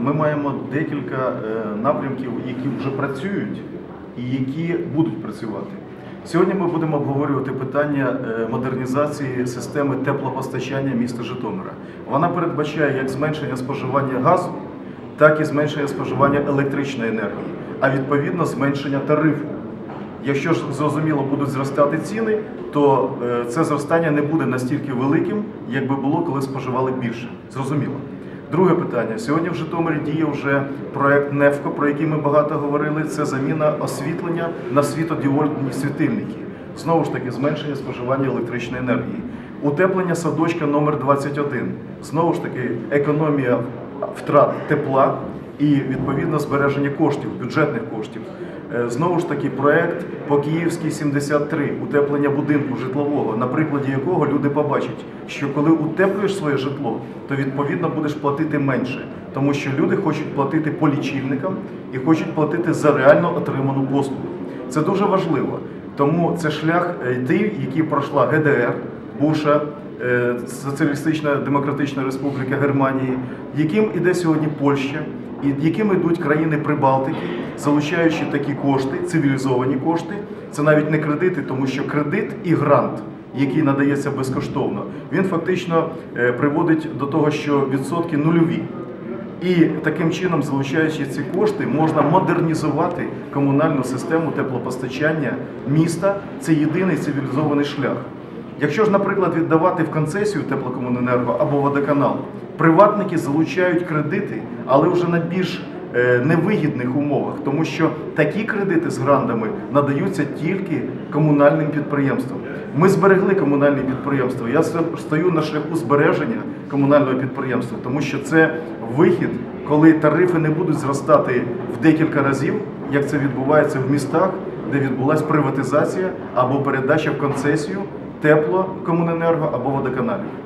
ми маємо декілька е, напрямків, які вже працюють і які будуть працювати. Сьогодні ми будемо обговорювати питання е, модернізації системи теплопостачання міста Житомира. Вона передбачає як зменшення споживання газу, так і зменшення споживання електричної енергії, а відповідно зменшення тарифу. Якщо ж зрозуміло будуть зростати ціни, то е, це зростання не буде настільки великим, як би було, коли споживали більше. Зрозуміло. Друге питання. Сьогодні в Житомирі діє вже проект НЕФКО, про який ми багато говорили. Це заміна освітлення на світодіодні світильники. Знову ж таки, зменшення споживання електричної енергії. Утеплення садочка номер 21 Знову ж таки, економія втрат тепла і відповідно збереження коштів, бюджетних коштів. Е, Знову ж таки, проект по Київській 73, утеплення будинку житлового, на прикладі якого люди побачать, що коли утеплюєш своє житло, то відповідно будеш платити менше, тому що люди хочуть платити по лічильникам і хочуть платити за реально отриману послугу. Це дуже важливо. Тому це шлях е, йти, який пройшла ГДР, Буша, е, Соціалістична Демократична Республіка Германії, яким іде сьогодні Польща, і яким йдуть країни Прибалтики, залучаючи такі кошти, цивілізовані кошти. Це навіть не кредити, тому що кредит і грант, який надається безкоштовно, він фактично е, приводить до того, що відсотки нульові. І таким чином, залучаючи ці кошти, можна модернізувати комунальну систему теплопостачання міста. Це єдиний цивілізований шлях. Якщо ж, наприклад, віддавати в концесію теплокомуненерго або водоканал, приватники залучають кредити, але вже на більш е, невигідних умовах, тому що такі кредити з грантами надаються тільки комунальним підприємствам. Ми зберегли комунальні підприємства. Я стою на шляху збереження комунального підприємства, тому що це вихід, коли тарифи не будуть зростати в декілька разів, як це відбувається в містах, де відбулася приватизація або передача в концесію теплокомуненерго або водоканалів.